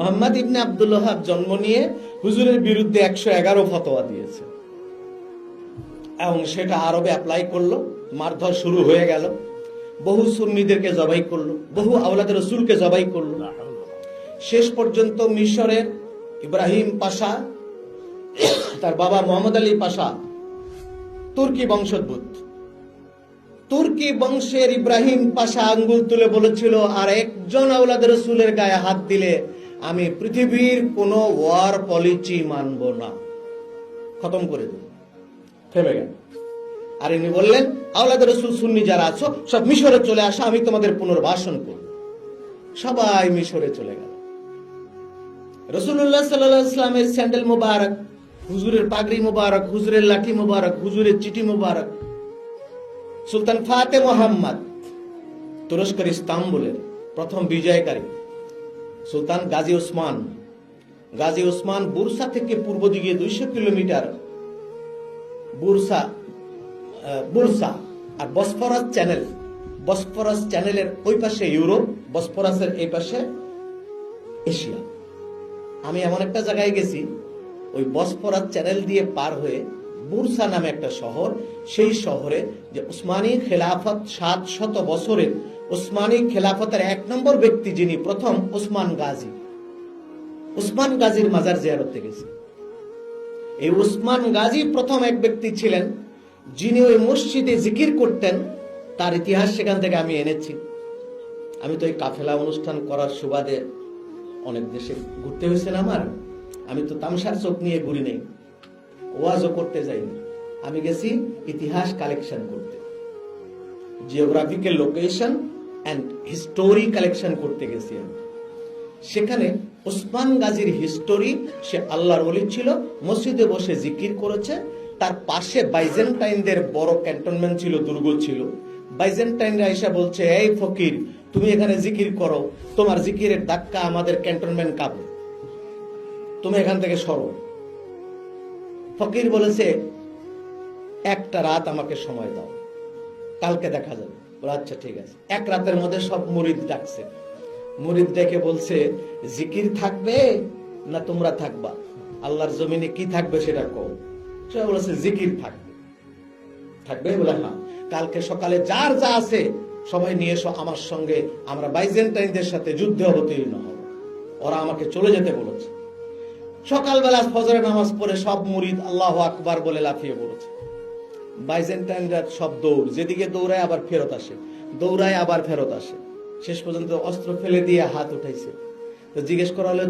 মোহাম্মদ ইবনে আব্দুল ওহাব জন্ম নিয়ে হুজুরের বিরুদ্ধে একশো এগারো ফতোয়া দিয়েছে। এবং সেটা আরবে অ্যাপ্লাই করল, মারধর শুরু হয়ে গেল। বহু সুন্নিদেরকে জবাই করল, বহু আওলাদ রসুলকে জবাই করল। শেষ পর্যন্ত মিশরের ইব্রাহিম পাশা, তার বাবা মোহাম্মদ আলী পাশা, তুর্কি বংশোদ্ভূত। তুর্কি বংশের ইব্রাহিম পাশা আঙ্গুল তুলে বলেছিল আর একজন আওলাদ রসুলের গায়ে হাত দিলে আমি পৃথিবীর কোন ওয়ার পলিসি মানব না। খতম করে দেব থেমে গেল। আর ইনি বললেন, আওলাদ রসুল সুন্নি যারা আছো, সব মিশরে চলে আসো, আমি তোমাদের পুনর্বাসন করব। সবাই মিশরে চলে গেল। রসুল্লাহ সাল্লাহ ইসলামের স্যান্ডেল মোবারক, হুজুরের পাগড়ি মোবারক, হুজুরের লাঠি মোবারক, হুজুরের চিঠি মোবারক। সুলতান ফাতে মোহাম্মদ তুরস্কের ইস্তাম্বুলের প্রথম বিজয়কারী। সুলতান Ghazi Osman. Ghazi Osman Bursa থেকে পূর্ব দিকে দুইশো কিলোমিটার। বুরসা বুরসা আর বসফরাস চ্যানেল। বসফরাস চ্যানেলের ওই পাশে ইউরোপ, বসফরাসের এই পাশে এশিয়া। আমি এমন একটা জায়গায় গেছি, ওই বসফরাস চ্যানেল দিয়ে পার হয়ে বুরসা নামে একটা শহর। সেই শহরে যে উসমানী খেলাফত সাত শত বছরের উসমানী খেলাফতের এক নম্বর ব্যক্তি যিনি প্রথম উসমান গাজী। উসমান গাজীর মাজার জিয়ারতে গেছে। এই উসমান গাজী প্রথম এক ব্যক্তি ছিলেন যিনি ওই মসজিদে জিকির করতেন, তার ইতিহাস সেখান থেকে আমি এনেছি। আমি তো এই কাফেলা অনুষ্ঠান করার সুবাদে অনেক দেশে ঘুরতে হয়েছে আমার আমি তো তামসার চোখ নিয়ে ঘুরি নেই। ওয়াজও করতে যাইনি। আমি গেছি ইতিহাস কালেকশন করতে। Geographical location and history collection করতে গেছি আমি। সেখানে ওসমান গাজীর হিস্টোরি সে আল্লাহর ওলি ছিল, মসজিদে বসে জিকির করেছে, তার পাশে বাইজেন্টাইনদের বড় ক্যান্টনমেন্ট ছিল, দুর্গ ছিল। বাইজেন্টাইনরা এসে বলছে, এই ফকির, তুমি এখানে জিকির করো, তোমার জিকিরের ধাক্কা আমাদের ক্যান্টনমেন্ট কাঁপে। তুমি এখান থেকে সরো। ফকির বলেছে, একটা রাত আমাকে সময় দাও, কালকে দেখা যাবে। আচ্ছা ঠিক আছে। এক রাতের মধ্যে সব মুরিদ ডাকছে। মুরিদ ডেকে বলছে, জিকির থাকবে না তোমরা থাকবা? আল্লাহর জমিনে কি থাকবে সেটা কও। সে বলেছে, জিকির থাকবে। থাকবে বলে হ্যাঁ কালকে সকালে যার যা আছে সবাই নিয়ে এসো, আমার সঙ্গে আমরা বাইজেন্টাইনদের সাথে যুদ্ধে অবতীর্ণ হব। ওরা আমাকে চলে যেতে বলেছে। সকালবেলা ফজরের নামাজ পড়ে সব মুরিদ আল্লাহ আকবার বলে লাফিয়ে পড়েছে। বাইজেন্টাইনরা সব দৌড়, যেদিকে দৌড়ায় আবার ফেরত আসে। দৌড়ায় আবার ফেরত আসে। শেষ পর্যন্ত অস্ত্র ফেলে দিয়ে হাত উঠাইছে। তো জিজ্ঞেস করা হলো